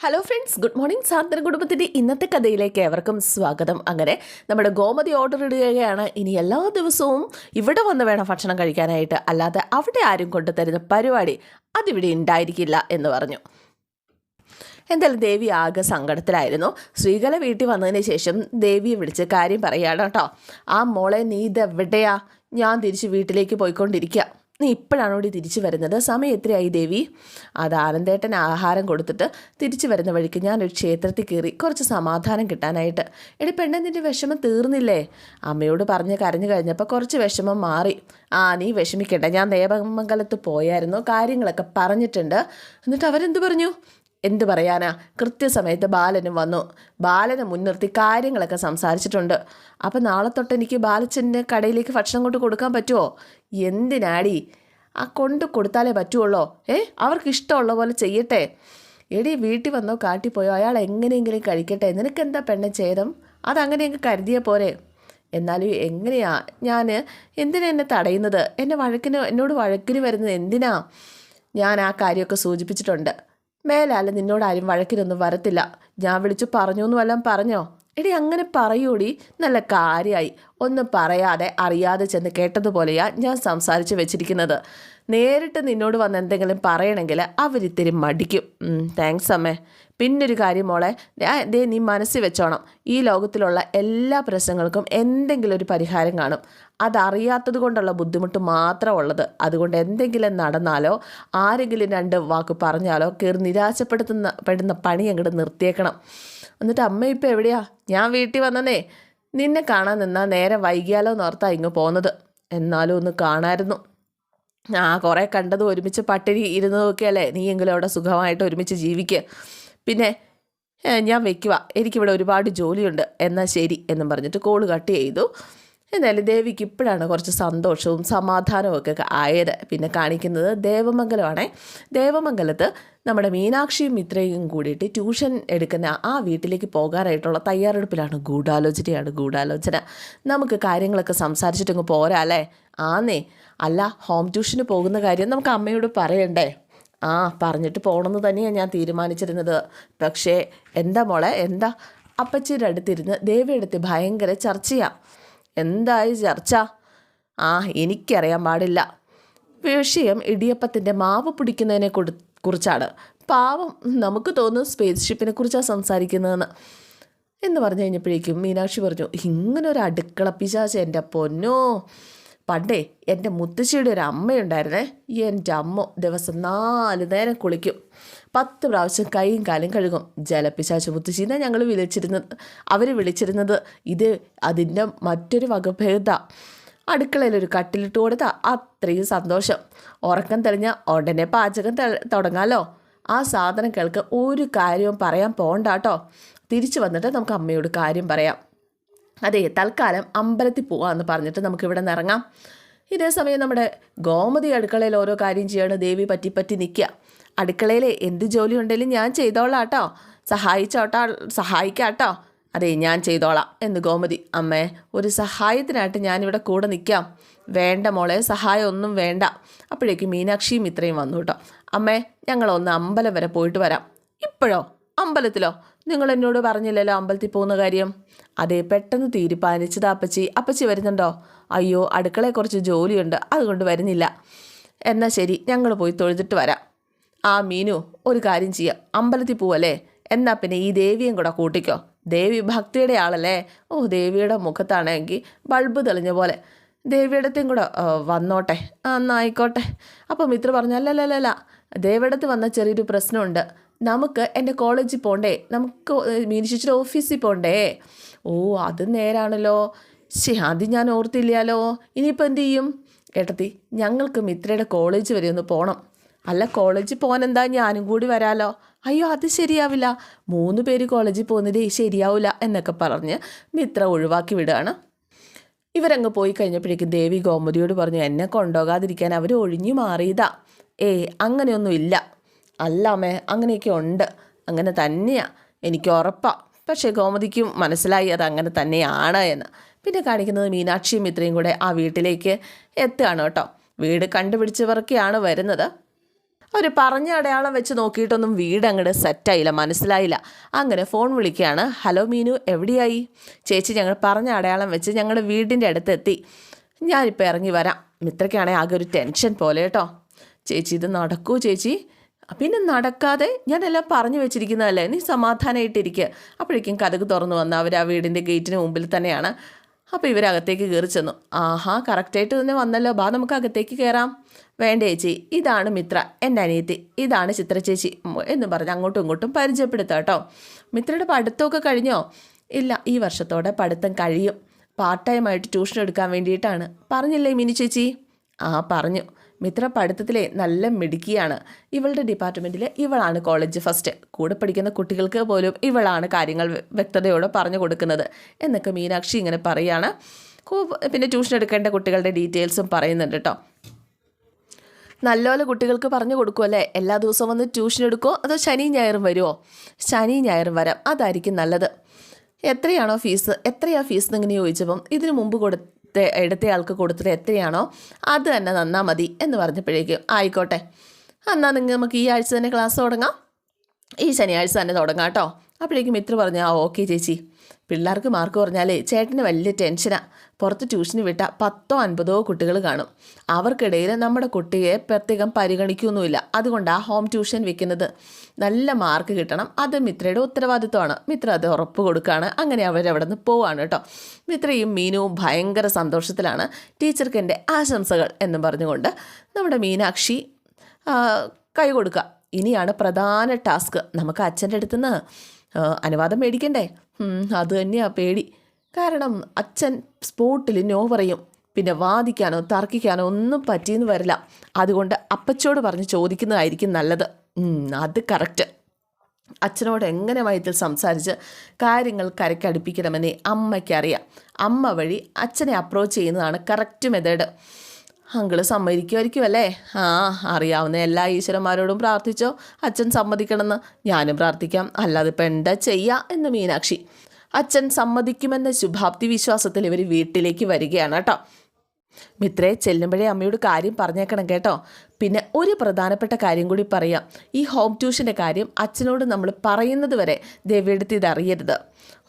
Hello friends good morning സാന്ത്വന കുടുംബത്തിന്റെ ഇന്നത്തെ കഥയിലേക്ക് ഏവർക്കും സ്വാഗതം. അങ്ങനെ നമ്മുടെ ഗോമതി ഓർഡർ ഇടുകയാണ്. ഇനി എല്ലാ ദിവസവും ഇവിടെ വന്ന് വേണം ഭക്ഷണം കഴിക്കാനായിട്ട്. അല്ലാതെ അവിടെ ആരും കൊണ്ടുതരുന്ന പരിപാടി അതിവിടെ ഉണ്ടായിരിക്കില്ല എന്ന് പറഞ്ഞു. എന്തായാലും ദേവി ആകെ സങ്കടത്തിലായിരുന്നു. ശ്രീകല വീട്ടിൽ വന്നതിന് ശേഷം ദേവിയെ വിളിച്ച് കാര്യം പറയുകയാണ് കേട്ടോ. ആ മോളെ നീ ഇതെവിടെയാ? ഞാൻ തിരിച്ച് വീട്ടിലേക്ക് പോയിക്കൊണ്ടിരിക്കുക നീ ഇപ്പോഴാണോ ഓടി തിരിച്ചു വരുന്നത്. സമയം എത്രയായി ദേവി? അത് ആനന്ദേട്ടൻ ആഹാരം കൊടുത്തിട്ട് തിരിച്ചു വരുന്ന വഴിക്ക് ഞാനൊരു ക്ഷേത്രത്തിൽ കയറി കുറച്ച് സമാധാനം കിട്ടാനായിട്ട്. എടി പെണ്ണെ നിന്റെ വിഷമം തീർന്നില്ലേ? അമ്മയോട് പറഞ്ഞ് കരഞ്ഞു കഴിഞ്ഞപ്പോൾ കുറച്ച് വിഷമം മാറി. ആ നീ വിഷമിക്കണ്ട. ഞാൻ ദേവമംഗലത്ത് പോയായിരുന്നു. കാര്യങ്ങളൊക്കെ പറഞ്ഞിട്ടുണ്ട്. എന്നിട്ട് അവരെന്ത് പറഞ്ഞു? എന്ത് പറയാനാ? കൃത്യസമയത്ത് ബാലനും വന്നു. ബാലനെ മുൻനിർത്തി കാര്യങ്ങളൊക്കെ സംസാരിച്ചിട്ടുണ്ട്. അപ്പം നാളെ തൊട്ട് എനിക്ക് ബാലച്ചന് കടയിലേക്ക് ഭക്ഷണം കൊണ്ട് കൊടുക്കാൻ പറ്റുമോ എന്തിനാടി? ആ കൊണ്ട് കൊടുത്താലേ പറ്റുള്ളോ ഏ? അവർക്ക് ഇഷ്ടമുള്ള പോലെ ചെയ്യട്ടെ. എടി വീട്ടിൽ വന്നോ കാട്ടിപ്പോയോ അയാൾ എങ്ങനെയെങ്കിലും കഴിക്കട്ടെ. നിനക്കെന്താ പെണ്ണെ ഛേദം? അതങ്ങനെയെങ്കിൽ കരുതിയ പോരെ. എന്നാലും എങ്ങനെയാ? ഞാൻ എന്തിനാ എന്നെ തടയുന്നത്? എന്നെ വഴക്കിന് എന്നോട് വഴക്കിന് വരുന്നത് എന്തിനാ? ഞാൻ ആ കാര്യമൊക്കെ സൂചിപ്പിച്ചിട്ടുണ്ട്. മേലാൽ നിന്നോട് ആരും വഴക്കിനൊന്നും വരത്തില്ല. ഞാൻ വിളിച്ചു പറഞ്ഞു എന്ന് വല്ലതും പറഞ്ഞോ? എടി അങ്ങനെ പറയൂടി. നല്ല കാര്യമായി ഒന്നും പറയാതെ അറിയാതെ ചെന്ന് കേട്ടതുപോലെയാ ഞാൻ സംസാരിച്ച് വെച്ചിരിക്കുന്നത്. നേരിട്ട് നിന്നോട് വന്ന് എന്തെങ്കിലും പറയണമെങ്കിൽ അവരിത്തിരി മടിക്കും. താങ്ക്സ് അമ്മേ. പിന്നൊരു കാര്യം മോളെ ദേ- നീ മനസ്സിൽ വെച്ചോണം. ഈ ലോകത്തിലുള്ള എല്ലാ പ്രശ്നങ്ങൾക്കും എന്തെങ്കിലും ഒരു പരിഹാരം കാണും. അതറിയാത്തത് കൊണ്ടുള്ള ബുദ്ധിമുട്ട് മാത്രമുള്ളത് അതുകൊണ്ട് എന്തെങ്കിലും നടന്നാലോ ആരെങ്കിലും രണ്ട് വാക്ക് പറഞ്ഞാലോ കയറി നിരാശപ്പെടുത്തുന്ന പെടുന്ന പണി അങ്ങോട്ട് നിർത്തിയേക്കണം. എന്നിട്ട് അമ്മ ഇപ്പോൾ എവിടെയാ? ഞാൻ വീട്ടിൽ വന്നതേ നിന്നെ കാണാൻ നിന്നാൽ നേരെ വൈകിയാലോ എന്നോർത്താ ഇങ്ങ് പോകുന്നത് എന്നാലും ഒന്ന് കാണായിരുന്നു. ആ കുറേ കണ്ടതും ഒരുമിച്ച് പട്ടിണി ഇരുന്നതൊക്കെയല്ലേ നീയെങ്കിലും അവിടെ സുഖമായിട്ട് ഒരുമിച്ച് ജീവിക്കുക പിന്നെ ഞാൻ വെക്കുക എനിക്കിവിടെ ഒരുപാട് ജോലിയുണ്ട്. എന്നാൽ ശരി എന്നും പറഞ്ഞിട്ട് കോൾ കട്ട് ചെയ്തു. എന്നാലും ദേവിക്ക് ഇപ്പോഴാണ് കുറച്ച് സന്തോഷവും സമാധാനവും ഒക്കെ ആയത്. പിന്നെ കാണിക്കുന്നത് ദേവമംഗലമാണ്. ദേവമംഗലത്ത് നമ്മുടെ മീനാക്ഷിയും മിത്രയും കൂടിയിട്ട് ട്യൂഷൻ എടുക്കുന്ന ആ വീട്ടിലേക്ക് പോകാനായിട്ടുള്ള തയ്യാറെടുപ്പിലാണ് ഗൂഢാലോചനയാണ് ഗൂഢാലോചന. നമുക്ക് കാര്യങ്ങളൊക്കെ സംസാരിച്ചിട്ടങ്ങ് പോരാ അല്ലേ? ആന്നേ. അല്ല ഹോം ട്യൂഷന് പോകുന്ന കാര്യം നമുക്ക് അമ്മയോട് പറയണ്ടേ? ആ പറഞ്ഞിട്ട് പോകണമെന്ന് തന്നെയാണ് ഞാൻ തീരുമാനിച്ചിരുന്നത്. പക്ഷേ എന്താ മോളെ എന്താ? അപ്പച്ചിയുടെ അടുത്തിരുന്ന് ദേവിയെടുത്ത് ഭയങ്കര ചർച്ചയാ. എന്തായി ചർച്ച? ആ എനിക്കറിയാൻ പാടില്ല. വിഷയം ഇടിയപ്പത്തിന്റെ മാവ് പിടിക്കുന്നതിനെ കുറിച്ചാണ്. പാവം നമുക്ക് തോന്നുന്നു സ്പേസ് ഷിപ്പിനെ കുറിച്ചാണ് സംസാരിക്കുന്നതെന്ന്. എന്ന് പറഞ്ഞു കഴിഞ്ഞപ്പോഴേക്കും മീനാക്ഷി പറഞ്ഞു ഇങ്ങനൊരു അടുക്കള പിശാച് എന്റെ പൊന്നോ. പണ്ടേ എന്റെ മുത്തശ്ശിയുടെ ഒരു അമ്മയുണ്ടായിരുന്നേ. എന്റെ അമ്മ ദിവസം നാല് നേരം കുളിക്കും. പത്ത് പ്രാവശ്യം കൈയും കാലും കഴുകും. ജലപ്പിശാച്ച് മുത്തശ്ശി എന്നാണ് ഞങ്ങൾ വിളിച്ചിരുന്നത്. അവർ വിളിച്ചിരുന്നത് ഇത് അതിന്റെ മറ്റൊരു വകഭേദ. അടുക്കളയിലൊരു കട്ടിലിട്ട് കൊടുത്താൽ അത്രയും സന്തോഷം. ഉറക്കം തെളിഞ്ഞ ഉടനെ പാചകം തെ- തുടങ്ങാലോ. ആ സാധനം കേൾക്ക് ഒരു കാര്യവും പറയാൻ പോകണ്ട കേട്ടോ തിരിച്ചു വന്നിട്ട് നമുക്ക് അമ്മയോട് കാര്യം പറയാം. അതെ തൽക്കാലം അമ്പലത്തിൽ പോവാന്ന് പറഞ്ഞിട്ട് നമുക്ക് ഇവിടെ നിന്ന് ഇറങ്ങാം. ഇതേ സമയം നമ്മുടെ ഗോമതി അടുക്കളയിൽ ഓരോ കാര്യം ചെയ്യാണ്. ദേവി പറ്റി പറ്റി നിൽക്കുക അടുക്കളയിൽ എന്ത് ജോലി ഉണ്ടെങ്കിലും ഞാൻ ചെയ്തോളാം കേട്ടോ. സഹായിച്ചോട്ടാ സഹായിക്കാട്ടോ. അതെ ഞാൻ ചെയ്തോളാം എന്ന് ഗോമതി. അമ്മേ ഒരു സഹായത്തിനായിട്ട് ഞാനിവിടെ കൂടെ നിൽക്കാം വേണ്ട മോളെ സഹായം ഒന്നും വേണ്ട. അപ്പോഴേക്കും മീനാക്ഷിയും ഇത്രയും വന്നു കേട്ടോ. അമ്മേ ഞങ്ങളൊന്ന് അമ്പലം വരെ പോയിട്ട് വരാം. ഇപ്പോഴോ? അമ്പലത്തിലോ? നിങ്ങൾ എന്നോട് പറഞ്ഞില്ലല്ലോ അമ്പലത്തിൽ പോകുന്ന കാര്യം? അതെ പെട്ടെന്ന് തീരുമാനിച്ചത് അപ്പച്ചി. അപ്പച്ചി വരുന്നുണ്ടോ? അയ്യോ അടുക്കളയെ കുറച്ച് ജോലിയുണ്ട്. അതുകൊണ്ട് വരുന്നില്ല. എന്നാൽ ശരി ഞങ്ങൾ പോയി തൊഴുതിട്ട് വരാം. ആ മീനു ഒരു കാര്യം ചെയ്യാം. അമ്പലത്തിൽ പോവല്ലേ? എന്നാൽ പിന്നെ ഈ ദേവിയും കൂടെ കൂട്ടിക്കോ. ദേവി ഭക്തിയുടെ ആളല്ലേ? ഓ ദേവിയുടെ മുഖത്താണെങ്കിൽ ബൾബ് തെളിഞ്ഞ പോലെ. ദേവിയിടത്തെയും കൂടെ വന്നോട്ടെ. ആ എന്നാ ആയിക്കോട്ടെ. അപ്പം മിത്ര പറഞ്ഞു അല്ലല്ലല്ല ദേവിയിടത്ത് വന്ന ചെറിയൊരു പ്രശ്നമുണ്ട്. നമുക്ക് എന്റെ കോളേജിൽ പോണ്ടേ? നമുക്ക് മീനിച്ചിട്ട് ഓഫീസിൽ പോണ്ടേ? ഓ അത് നേരാണല്ലോ. ശേ അത് ഞാൻ ഓർത്തില്ലാലോ ഇനിയിപ്പോൾ എന്ത് ചെയ്യും? ഏട്ടത്തി ഞങ്ങൾക്ക് മിത്രയുടെ കോളേജ് വരെ ഒന്ന് പോകണം അല്ല കോളേജിൽ പോകാൻ എന്താ ഞാനും കൂടി വരാലോ? അയ്യോ അത് ശരിയാവില്ല. മൂന്ന് പേര് കോളേജിൽ പോകുന്നത് ശരിയാവില്ല എന്നൊക്കെ പറഞ്ഞ് മിത്ര ഒഴിവാക്കി വിടുകയാണ്. ഇവരങ്ങ് പോയി കഴിഞ്ഞപ്പോഴേക്കും ദേവി ഗോമതിയോട് പറഞ്ഞു എന്നെ കൊണ്ടുപോകാതിരിക്കാൻ അവർ ഒഴിഞ്ഞു മാറിയതാ. ഏ അങ്ങനെയൊന്നും ഇല്ല അല്ല അമ്മേ അങ്ങനെയൊക്കെ ഉണ്ട്. അങ്ങനെ തന്നെയാണ് എനിക്ക് ഉറപ്പാണ് പക്ഷേ ഗോമതിക്കും മനസ്സിലായി അത് അങ്ങനെ തന്നെയാണ് എന്ന്. പിന്നെ കാണിക്കുന്നത് മീനാക്ഷിയും ഇത്രയും കൂടെ ആ വീട്ടിലേക്ക് എത്തുകയാണ് കേട്ടോ. വീട് കണ്ടുപിടിച്ചവർക്കാണ് വരുന്നത്. അവർ പറഞ്ഞ അടയാളം വെച്ച് നോക്കിയിട്ടൊന്നും വീട് അങ്ങോട്ട് സെറ്റായില്ല മനസ്സിലായില്ല. അങ്ങനെ ഫോൺ വിളിക്കുകയാണ്. ഹലോ മീനു എവിടെയായി? ചേച്ചി ഞങ്ങൾ പറഞ്ഞ അടയാളം വെച്ച് ഞങ്ങൾ വീടിന്റെ അടുത്തെത്തി ഞാനിപ്പോൾ ഇറങ്ങി വരാം. മിത്രയ്ക്കാണെങ്കിൽ ആകെ ഒരു ടെൻഷൻ പോലെ കേട്ടോ. ചേച്ചി ഇത് നടക്കൂ ചേച്ചി. പിന്നെ നടക്കാതെ ഞാനെല്ലാം പറഞ്ഞു വെച്ചിരിക്കുന്നതല്ലേ? നീ സമാധാനമായിട്ടിരിക്കുക അപ്പോഴേക്കും കഥക് തുറന്നു വന്ന് അവർ ആ വീടിന്റെ ഗേറ്റിന് മുമ്പിൽ തന്നെയാണ്. അപ്പോൾ ഇവരകത്തേക്ക് കയറി ചെന്നു. ആഹാ കറക്റ്റായിട്ട് തന്നെ വന്നല്ലോ. ബാ നമുക്ക് അകത്തേക്ക് കയറാം. വേണ്ട ചേച്ചി. ഇതാണ് മിത്ര എന്റെ അനിയത്തി. ഇതാണ് ചിത്ര ചേച്ചി. എന്ന് പറഞ്ഞ് അങ്ങോട്ടും ഇങ്ങോട്ടും പരിചയപ്പെടുത്തുക കേട്ടോ. മിത്രയുടെ പഠിത്തമൊക്കെ കഴിഞ്ഞോ? ഇല്ല ഈ വർഷത്തോടെ പഠിത്തം കഴിയും. പാർട്ട് ടൈമായിട്ട് ട്യൂഷൻ എടുക്കാൻ വേണ്ടിയിട്ടാണ്. പറഞ്ഞില്ലേ മിനി ചേച്ചി? ആ പറഞ്ഞു. മിത്ര പഠിത്തത്തിലെ നല്ല മിടുക്കിയാണ്. ഇവളുടെ ഡിപ്പാർട്ട്മെന്റിൽ ഇവളാണ് കോളേജ് ഫസ്റ്റ് കൂടെ പഠിക്കുന്ന കുട്ടികൾക്ക് പോലും ഇവളാണ് കാര്യങ്ങൾ വ്യക്തതയോടെ പറഞ്ഞു കൊടുക്കുന്നത്. എന്നൊക്കെ മീനാക്ഷി ഇങ്ങനെ പറയുകയാണ് പിന്നെ ട്യൂഷൻ എടുക്കേണ്ട കുട്ടികളുടെ ഡീറ്റെയിൽസും പറയുന്നുണ്ട് കേട്ടോ നല്ലപോലെ കുട്ടികൾക്ക് പറഞ്ഞു കൊടുക്കുമല്ലേ എല്ലാ ദിവസവും വന്ന് ട്യൂഷൻ എടുക്കുമോ അതോ ശനി ഞായറും വരുമോ ശനി ഞായറും വരാം. അതായിരിക്കും നല്ലത്. എത്രയാണോ ഫീസ് എത്രയാ ഫീസ് എന്നിങ്ങനെ ചോദിച്ചപ്പം ഇതിനു മുമ്പ് കൊടുത്ത എടുത്തയാൾക്ക് കൊടുത്തത് എത്രയാണോ അത് തന്നെ തന്നാൽ മതി എന്ന് പറഞ്ഞപ്പോഴേക്കും ആയിക്കോട്ടെ. എന്നാൽ നിങ്ങൾ നമുക്ക് ഈ ആഴ്ച തന്നെ ക്ലാസ് തുടങ്ങാം. ഈ ശനിയാഴ്ച തന്നെ തുടങ്ങാം കേട്ടോ. അപ്പോഴേക്കും മിത്ര പറഞ്ഞു ആ ഓക്കെ ചേച്ചി. പിള്ളേർക്ക് മാർക്ക് കുറഞ്ഞാലേ ചേട്ടന് വലിയ ടെൻഷനാണ് പുറത്ത് ട്യൂഷന് വിട്ട പത്തോ അൻപതോ കുട്ടികൾ കാണും. അവർക്കിടയിൽ നമ്മുടെ കുട്ടിയെ പ്രത്യേകം പരിഗണിക്കൊന്നുമില്ല. അതുകൊണ്ടാണ് ഹോം ട്യൂഷൻ വെക്കുന്നത്. നല്ല മാർക്ക് കിട്ടണം. അത് മിത്രയുടെ ഉത്തരവാദിത്വമാണ്. മിത്ര അത് ഉറപ്പ് കൊടുക്കുകയാണ് അങ്ങനെ അവരവിടെ നിന്ന് പോവാണ് കേട്ടോ. മിത്രയും മീനുവും ഭയങ്കര സന്തോഷത്തിലാണ്. ടീച്ചർക്ക് എന്റെ ആശംസകൾ എന്നും പറഞ്ഞുകൊണ്ട് നമ്മുടെ മീനാക്ഷി കൈ കൊടുക്കുക ഇനിയാണ് പ്രധാന ടാസ്ക്. നമുക്ക് അച്ഛന്റെ അടുത്തുനിന്ന് അനുവാദം മേടിക്കണ്ടേ? അത് തന്നെയാ പേടി. കാരണം അച്ഛൻ സ്പോട്ടിൽ നോ പറയും. പിന്നെ വാദിക്കാനോ തർക്കിക്കാനോ ഒന്നും പറ്റിയെന്ന് വരില്ല. അതുകൊണ്ട് അപ്പച്ചോട് പറഞ്ഞ് ചോദിക്കുന്നതായിരിക്കും നല്ലത്. അത് കറക്റ്റ്. അച്ഛനോട് എങ്ങനെ വയറ്റിൽ സംസാരിച്ച് കാര്യങ്ങൾ കരക്കടുപ്പിക്കണമെന്നേ അമ്മയ്ക്കറിയാം. അമ്മ വഴി അച്ഛനെ അപ്രോച്ച് ചെയ്യുന്നതാണ് കറക്റ്റ് മെത്തേഡ് അങ്കിൾ സമ്മതിക്കുമായിരിക്കും അല്ലേ? ആ അറിയാവുന്ന എല്ലാ ഈശ്വരന്മാരോടും പ്രാർത്ഥിച്ചോ? അച്ഛൻ സമ്മതിക്കണമെന്ന് ഞാനും പ്രാർത്ഥിക്കാം. അല്ലാതെ ഇപ്പം എന്താ ചെയ്യുക എന്ന് മീനാക്ഷി. അച്ഛൻ സമ്മതിക്കുമെന്ന ശുഭാപ്തി വിശ്വാസത്തിൽ ഇവർ വീട്ടിലേക്ക് വരികയാണ് കേട്ടോ. മിത്രയെ ചെല്ലുമ്പോഴേ അമ്മയോട് കാര്യം പറഞ്ഞേക്കണം കേട്ടോ. പിന്നെ ഒരു പ്രധാനപ്പെട്ട കാര്യം കൂടി പറയാം. ഈ ഹോം ട്യൂഷന്റെ കാര്യം അച്ഛനോട് നമ്മൾ പറയുന്നത് വരെ ദേവിയെടുത്ത് ഇതറിയരുത്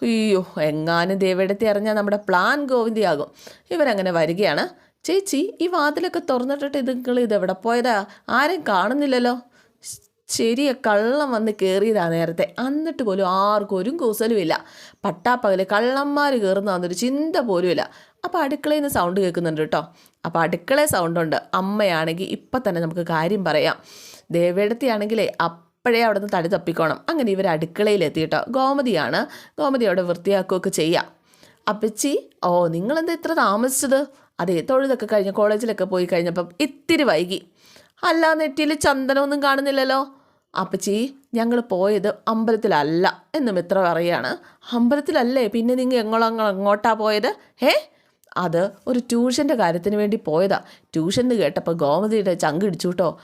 അയ്യോ എങ്ങാനും ദേവിയെടുത്ത് അറിഞ്ഞാൽ നമ്മുടെ പ്ലാൻ ഗോവിന്ദിയാകും. ഇവരങ്ങനെ വരികയാണ്. ചേച്ചി ഈ വാതിലൊക്കെ തുറന്നിട്ടിട്ട് ഇത് നിങ്ങൾ ഇതെവിടെ പോയതാ? ആരും കാണുന്നില്ലല്ലോ. ചെറിയ കള്ളം വന്ന് കയറിയതാ നേരത്തെ. എന്നിട്ട് പോലും ആർക്കും ഒരു കൂസലും ഇല്ല. പട്ടാപ്പകൽ കള്ളന്മാർ കയറുന്നതൊരു ചിന്ത പോലുമില്ല അപ്പോൾ അടുക്കളയിൽ നിന്ന് സൗണ്ട് കേൾക്കുന്നുണ്ട് കേട്ടോ. അപ്പോൾ അടുക്കള സൗണ്ട് ഉണ്ട്. അമ്മയാണെങ്കിൽ ഇപ്പം തന്നെ നമുക്ക് കാര്യം പറയാം. ദേവേടത്തിയാണെങ്കിലേ അപ്പോഴേ അവിടെ നിന്ന് തടി തപ്പിക്കോണം. അങ്ങനെ ഇവർ അടുക്കളയിൽ കേട്ടോ. ഗോമതിയാണ്. ഗോമതി അവിടെ വൃത്തിയാക്കുകയൊക്കെ ചെയ്യാം. അപ്പച്ചി ഓ നിങ്ങളെന്താ ഇത്ര താമസിച്ചത്? അതെ തൊഴുതൊക്കെ കഴിഞ്ഞ് കോളേജിലൊക്കെ പോയി കഴിഞ്ഞപ്പം ഇത്തിരി വൈകി. അല്ല നെറ്റിയിൽ ചന്ദനമൊന്നും കാണുന്നില്ലല്ലോ. അപ്പച്ചി ഞങ്ങൾ പോയത് അമ്പലത്തിലല്ല എന്ന് മിത്ര പറയാണ്. അമ്പലത്തിലല്ലേ? പിന്നെ നിങ്ങൾ എങ്ങളങ്ങ എങ്ങോട്ടാ പോയത്? ഏ അത് ഒരു ട്യൂഷന്റെ കാര്യത്തിന് വേണ്ടി പോയതാ. ട്യൂഷൻ എന്ന് കേട്ടപ്പോൾ ഗോമതിയുടെ ചങ്ക് ഇടിച്ചു കേട്ടോ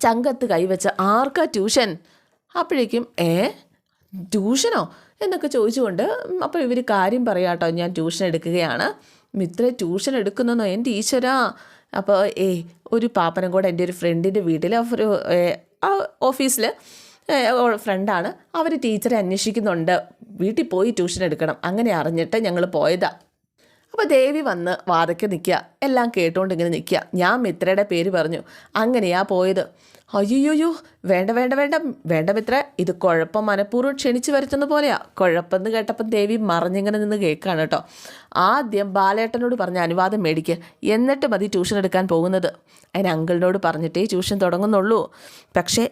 ചങ്കത്ത് കൈവച്ച ആർക്കാ ട്യൂഷൻ? അപ്പോഴേക്കും ഏ? ട്യൂഷനോ? എന്നൊക്കെ ചോദിച്ചുകൊണ്ട് അപ്പോൾ ഇവർ കാര്യം പറയാട്ടോ. ഞാൻ ട്യൂഷൻ എടുക്കുകയാണ്. മിത്ര ട്യൂഷൻ എടുക്കുന്നോ എന്റെ ഈശ്വരാ. അപ്പോൾ ഏ ഒരു പാപ്പനും കൂടെ എന്റെ ഒരു ഫ്രണ്ടിന്റെ വീട്ടിൽ ഒരു ഓഫീസിൽ ഫ്രണ്ടാണ് അവർ ടീച്ചറെ അന്വേഷിക്കുന്നുണ്ട്. വീട്ടിൽ പോയി ട്യൂഷൻ എടുക്കണം. അങ്ങനെ അറിഞ്ഞിട്ട് ഞങ്ങൾ പോയതാ. അപ്പോൾ ദേവി വന്ന് വാതയ്ക്ക് നിൽക്കുക. എല്ലാം കേട്ടുകൊണ്ട് ഇങ്ങനെ നിൽക്കുക. ഞാൻ മിത്രയുടെ പേര് പറഞ്ഞു. അങ്ങനെയാ പോയത്. അയ്യോയ്യോ വേണ്ട വേണ്ട വേണ്ട. വേണ്ട മിത്ര ഇത് കുഴപ്പം മനഃപൂർവം ക്ഷണിച്ചു വരുത്തുന്ന പോലെയാ. കുഴപ്പമെന്ന് കേട്ടപ്പം ദേവി മറിഞ്ഞിങ്ങനെ നിന്ന് കേൾക്കുകയാണ് കേട്ടോ. ആദ്യം ബാലേട്ടനോട് പറഞ്ഞ അനുവാദം മേടിക്കുക എന്നിട്ട് മതി ട്യൂഷൻ എടുക്കാൻ പോകുന്നത്. അതിന് അങ്കിളിനോട് പറഞ്ഞിട്ടേ ട്യൂഷൻ തുടങ്ങുന്നുള്ളൂ. പക്ഷേ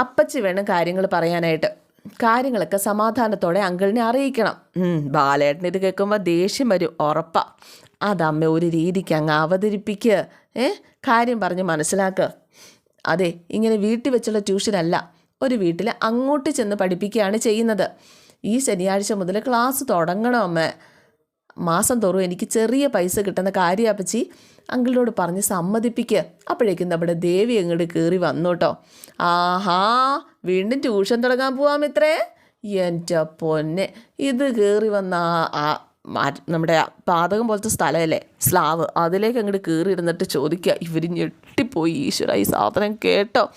അപ്പച്ചി വേണം കാര്യങ്ങൾ പറയാനായിട്ട്. കാര്യങ്ങളൊക്കെ സമാധാനത്തോടെ അങ്കിളിനെ അറിയിക്കണം. ബാലേട്ടന് ഇത് കേൾക്കുമ്പോൾ ദേഷ്യം വരും ഉറപ്പാ. അതമ്മ ഒരു രീതിക്ക് അങ്ങ് അവതരിപ്പിക്കുക ഏ കാര്യം പറഞ്ഞ് മനസ്സിലാക്കുക അതെ ഇങ്ങനെ വീട്ടിൽ വെച്ചുള്ള ട്യൂഷനല്ല ഒരു വീട്ടിൽ അങ്ങോട്ട് ചെന്ന് പഠിപ്പിക്കുകയാണ് ചെയ്യുന്നത്. ഈ ശനിയാഴ്ച മുതൽ ക്ലാസ് തുടങ്ങണം അമ്മ. മാസം തോറും എനിക്ക് ചെറിയ പൈസ കിട്ടുന്ന കാര്യം അപ്പച്ചി അങ്കിളിനോട് പറഞ്ഞ് സമ്മതിപ്പിക്കുക അപ്പോഴേക്കും നമ്മുടെ ദേവി അങ്ങോട്ട് കയറി വന്നു കേട്ടോ ആഹാ വീണ്ടും ട്യൂഷൻ തുടങ്ങാൻ പോവാം ഇത്രേ എന്റെ പൊന്നെ ഇത് കയറി വന്ന ആ നമ്മുടെ പാതകം പോലത്തെ സ്ഥലമല്ലേ? സ്ലാവ് അതിലേക്ക് അങ്ങോട്ട് കയറി ഇരുന്നിട്ട് ചോദിക്കുക. ഇവർ ഞെട്ടിപ്പോയി ഈശ്വര ഈ സാധനം കേട്ടോ.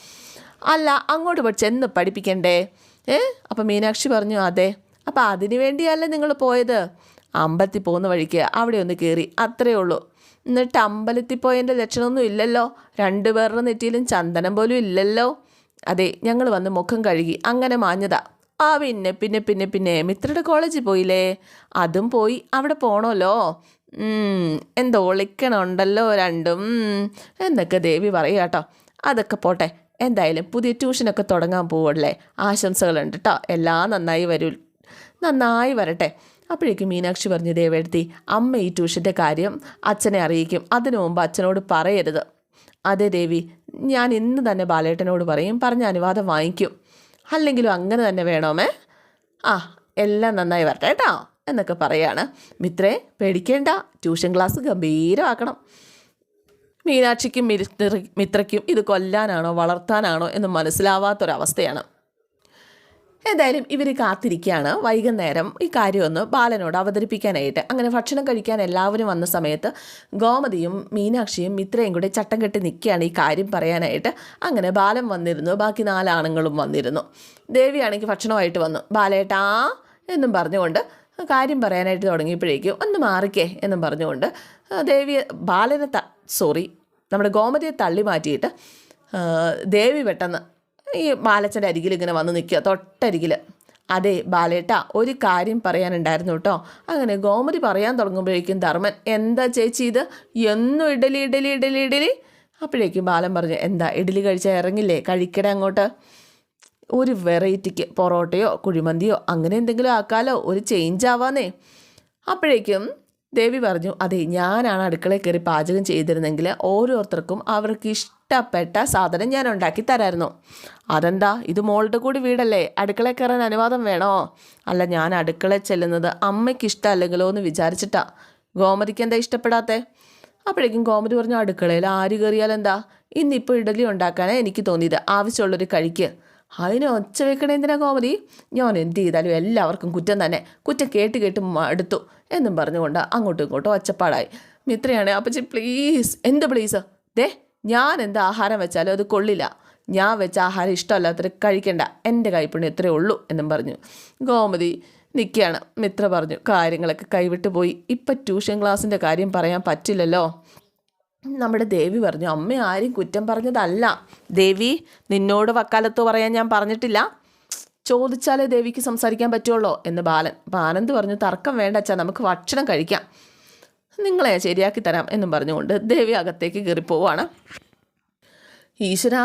അല്ല അങ്ങോട്ട് പോയി ചെന്ന് പഠിപ്പിക്കണ്ടേ? ഏ അപ്പം മീനാക്ഷി പറഞ്ഞു അതെ. അപ്പം അതിനു വേണ്ടിയല്ലേ നിങ്ങൾ പോയത്? അമ്പലത്തിൽ പോകുന്ന വഴിക്ക് അവിടെ ഒന്ന് കയറി. അത്രയേ ഉള്ളൂ. എന്നിട്ട് അമ്പലത്തിൽ പോയതിന്റെ ലക്ഷണമൊന്നും ഇല്ലല്ലോ. രണ്ടുപേരുടെ നെറ്റിയിലും ചന്ദനം പോലും ഇല്ലല്ലോ. അതെ ഞങ്ങൾ വന്ന് മുഖം കഴുകി അങ്ങനെ മാഞ്ഞതാ. ആ പിന്നെ പിന്നെ പിന്നെ പിന്നെ മിത്രയുടെ കോളേജിൽ പോയില്ലേ? അതും പോയി. അവിടെ പോണല്ലോ എന്തോ ഒളിക്കണമുണ്ടല്ലോ രണ്ടും. എന്നൊക്കെ ദേവി പറയുക കേട്ടോ. അതൊക്കെ പോട്ടെ. എന്തായാലും പുതിയ ട്യൂഷനൊക്കെ തുടങ്ങാൻ പോവല്ലേ? ആശംസകളുണ്ട് കേട്ടോ. എല്ലാം നന്നായി വരൂ. നന്നായി വരട്ടെ. അപ്പോഴേക്കും മീനാക്ഷി പറഞ്ഞു ദേവേടുത്തി അമ്മ ഈ ട്യൂഷന്റെ കാര്യം അച്ഛനെ അറിയിക്കും. അതിനു മുമ്പ് അച്ഛനോട് പറയരുത്. അതെ ദേവി ഞാൻ ഇന്ന് തന്നെ ബാലേട്ടനോട് പറയും പറഞ്ഞ അനുവാദം വാങ്ങിക്കും. അല്ലെങ്കിലും അങ്ങനെ തന്നെ വേണോമേ? ആ എല്ലാം നന്നായി വരട്ടെ കേട്ടോ എന്നൊക്കെ പറയാണ്. മിത്രേ പേടിക്കേണ്ട ട്യൂഷൻ ക്ലാസ് ഗംഭീരമാക്കണം. മീനാക്ഷിക്കും മിത്ര- മിത്രയ്ക്കും ഇത് കൊല്ലാനാണോ വളർത്താനാണോ എന്ന് മനസ്സിലാവാത്തൊരവസ്ഥയാണ്. എന്തായാലും ഇവർ കാത്തിരിക്കുകയാണ്. വൈകുന്നേരം ഈ കാര്യമൊന്ന് ബാലനോട് അവതരിപ്പിക്കാനായിട്ട്. അങ്ങനെ ഭക്ഷണം കഴിക്കാൻ എല്ലാവരും വന്ന സമയത്ത് ഗോമതിയും മീനാക്ഷിയും മിത്രയും കൂടെ ചട്ടം കെട്ടി നിൽക്കുകയാണ് ഈ കാര്യം പറയാനായിട്ട്. അങ്ങനെ ബാലൻ വന്നിരുന്നു. ബാക്കി നാലാണുങ്ങളും വന്നിരുന്നു. ദേവിയാണെങ്കിൽ ഭക്ഷണമായിട്ട് വന്നു. ബാലേട്ടാ എന്നും പറഞ്ഞുകൊണ്ട് കാര്യം പറയാനായിട്ട് തുടങ്ങിയപ്പോഴേക്കും ഒന്ന് മാറിക്കേ എന്നും പറഞ്ഞുകൊണ്ട് ദേവിയെ ദേവി ബാലനെ ത സോറി നമ്മുടെ ഗോമതിയെ തള്ളി മാറ്റിയിട്ട് ദേവി പെട്ടെന്ന് ഈ ബാലച്ചന്റെ അരികിൽ ഇങ്ങനെ വന്ന് നിൽക്കുക തൊട്ടരികിൽ. അതെ ബാലേട്ട ഒരു കാര്യം പറയാനുണ്ടായിരുന്നു കേട്ടോ. അങ്ങനെ ഗോമതി പറയാൻ തുടങ്ങുമ്പോഴേക്കും ധർമ്മൻ എന്താ ചേച്ചി ഇത്? എന്നും ഇഡലി ഇഡലി ഇഡലി ഇഡലി? അപ്പോഴേക്കും ബാലൻ പറഞ്ഞു എന്താ ഇഡലി കഴിച്ചാൽ ഇറങ്ങില്ലേ? കഴിക്കട അങ്ങോട്ട്. ഒരു വെറൈറ്റിക്ക് പൊറോട്ടയോ കുഴിമന്തിയോ അങ്ങനെ എന്തെങ്കിലും ആക്കാലോ ഒരു ചേഞ്ച് ആവാന്നേ. അപ്പോഴേക്കും ദേവി പറഞ്ഞു അതെ ഞാനാണ് അടുക്കളയിൽ കയറി പാചകം ചെയ്തിരുന്നെങ്കിൽ ഓരോരുത്തർക്കും അവർക്ക് ഇഷ്ടപ്പെട്ട സാധനം ഞാൻ ഉണ്ടാക്കി തരായിരുന്നു. അതെന്താ? ഇത് മോളുടെ കൂടി വീടല്ലേ? അടുക്കളയിൽ കയറാൻ അനുവാദം വേണോ? അല്ല ഞാൻ അടുക്കളയിൽ ചെല്ലുന്നത് അമ്മയ്ക്ക് ഇഷ്ടമല്ലെങ്കിലോ എന്ന് വിചാരിച്ചിട്ടാ. ഗോമതിക്ക് എന്താ ഇഷ്ടപ്പെടാത്തെ? അപ്പോഴേക്കും ഗോമതി പറഞ്ഞു അടുക്കളയിൽ ആര് കയറിയാൽ എന്താ? ഇന്നിപ്പോൾ ഇഡലി ഉണ്ടാക്കാനേ എനിക്ക് തോന്നിയത്. ആവശ്യമുള്ളൊരു കഴിക്ക് അതിനെ ഒച്ച വെക്കണേ എന്തിനാ ഗോമതി? ഞാൻ എന്ത് ചെയ്താലും എല്ലാവർക്കും കുറ്റം തന്നെ. കുറ്റം കേട്ട് കേട്ട് മടുത്തു എന്നും പറഞ്ഞുകൊണ്ട് അങ്ങോട്ടും ഇങ്ങോട്ടും ഒച്ചപ്പാടായി. മിത്രയാണ് അപ്പച്ചി പ്ലീസ് എന്ത് പ്ലീസ് ദേ ഞാൻ എന്ത് ആഹാരം വെച്ചാലും അത് കൊള്ളില്ല. ഞാൻ വെച്ച ആഹാരം ഇഷ്ടമല്ലാത്തവർ കഴിക്കണ്ട. എന്റെ കൈപ്പുണ്യം ഇത്രയേ ഉള്ളൂ എന്നും പറഞ്ഞു. ഗോമതി നിൽക്കുകയാണ് മിത്ര പറഞ്ഞു കാര്യങ്ങളൊക്കെ കൈവിട്ട് പോയി. ഇപ്പം ട്യൂഷൻ ക്ലാസ്സിന്റെ കാര്യം പറയാൻ പറ്റില്ലല്ലോ. നമ്മുടെ ദേവി പറഞ്ഞു അമ്മ ആരും കുറ്റം പറഞ്ഞതല്ല. ദേവി നിന്നോട് വക്കാലത്ത് പറയാൻ ഞാൻ പറഞ്ഞിട്ടില്ല. ചോദിച്ചാലേ ദേവിക്ക് സംസാരിക്കാൻ പറ്റുള്ളൂ എന്ന് ബാലൻ അപ്പം ആനന്ദ് പറഞ്ഞു തർക്കം വേണ്ട അച്ഛാ നമുക്ക് ഭക്ഷണം കഴിക്കാം. നിങ്ങളെ ശരിയാക്കി തരാം എന്നും പറഞ്ഞുകൊണ്ട് ദേവി അകത്തേക്ക് കയറിപ്പോവാണ്. ഈശ്വര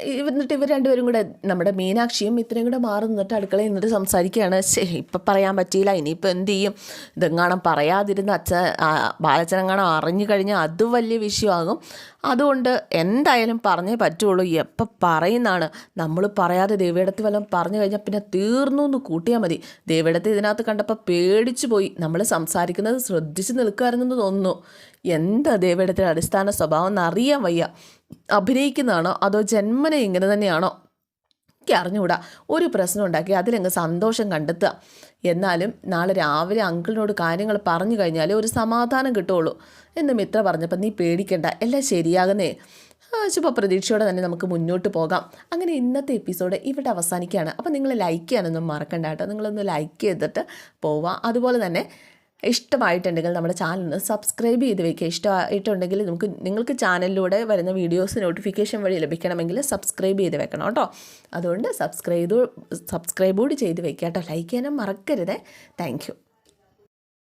എന്നിട്ട് ഇവർ രണ്ടുപേരും കൂടെ നമ്മുടെ മീനാക്ഷിയും ഇത്രയും കൂടെ മാറി നിന്നിട്ട് അടുക്കളയിൽ നിന്നിട്ട് സംസാരിക്കുകയാണ്. ഇപ്പം പറയാൻ പറ്റിയില്ല. ഇനിയിപ്പോൾ എന്ത് ചെയ്യും? ഇതെങ്ങാണം പറയാതിരുന്ന അച്ഛൻ ബാലച്ചനങ്ങാണം അറിഞ്ഞു കഴിഞ്ഞാൽ അത് വലിയ വിഷയമാകും. അതുകൊണ്ട് എന്തായാലും പറഞ്ഞേ പറ്റുള്ളൂ. എപ്പം പറയുന്നതാണ്? നമ്മൾ പറയാതെ ദേവിയിടത്ത് വല്ലതും പറഞ്ഞു കഴിഞ്ഞാൽ പിന്നെ തീർന്നു എന്ന് കൂട്ടിയാൽ മതി. ദേവിയിടത്ത് ഇതിനകത്ത് കണ്ടപ്പോൾ പേടിച്ചു പോയി. നമ്മൾ സംസാരിക്കുന്നത് ശ്രദ്ധിച്ച് നിൽക്കുമായിരുന്നെന്ന് തോന്നുന്നു. എന്താ ദേവിയിടത്തിന്റെ അടിസ്ഥാന സ്വഭാവം എന്നറിയാൻ വയ്യ. അഭിനയിക്കുന്നതാണോ അതോ ജന്മന ഇങ്ങനെ തന്നെയാണോ? എനിക്ക് അറിഞ്ഞുകൂടാ. ഒരു പ്രശ്നം ഉണ്ടാക്കി അതിലങ്ങ് സന്തോഷം കണ്ടെത്തുക. എന്നാലും നാളെ രാവിലെ അങ്കിളിനോട് കാര്യങ്ങൾ പറഞ്ഞു കഴിഞ്ഞാലേ ഒരു സമാധാനം കിട്ടുള്ളൂ എന്ന് മിത്ര പറഞ്ഞപ്പോൾ നീ പേടിക്കണ്ട എല്ലാം ശരിയാകുന്നേ. ശുഭ പ്രതീക്ഷയോടെ തന്നെ നമുക്ക് മുന്നോട്ട് പോകാം. അങ്ങനെ ഇന്നത്തെ എപ്പിസോഡ് ഇവിടെ അവസാനിക്കുകയാണ്. അപ്പോൾ നിങ്ങൾ ലൈക്ക് ചെയ്യാനൊന്നും മറക്കണ്ട കേട്ടോ. നിങ്ങളൊന്ന് ലൈക്ക് ചെയ്തിട്ട് പോവാം അതുപോലെ തന്നെ ഇഷ്ടമായിട്ടുണ്ടെങ്കിൽ നമ്മുടെ ചാനലിന് സബ്സ്ക്രൈബ് ചെയ്ത് വയ്ക്കുക ഇഷ്ടമായിട്ടുണ്ടെങ്കിൽ നമുക്ക് നിങ്ങൾക്ക് ചാനലിലൂടെ വരുന്ന വീഡിയോസ് നോട്ടിഫിക്കേഷൻ വഴി ലഭിക്കണമെങ്കിൽ സബ്സ്ക്രൈബ് ചെയ്ത് വെക്കണം കേട്ടോ. അതുകൊണ്ട് സബ്സ്ക്രൈബ് സബ്സ്ക്രൈബ് കൂടി ചെയ്ത് വെക്കുക കേട്ടോ. ലൈക്ക് ചെയ്യാനും മറക്കരുത്. താങ്ക്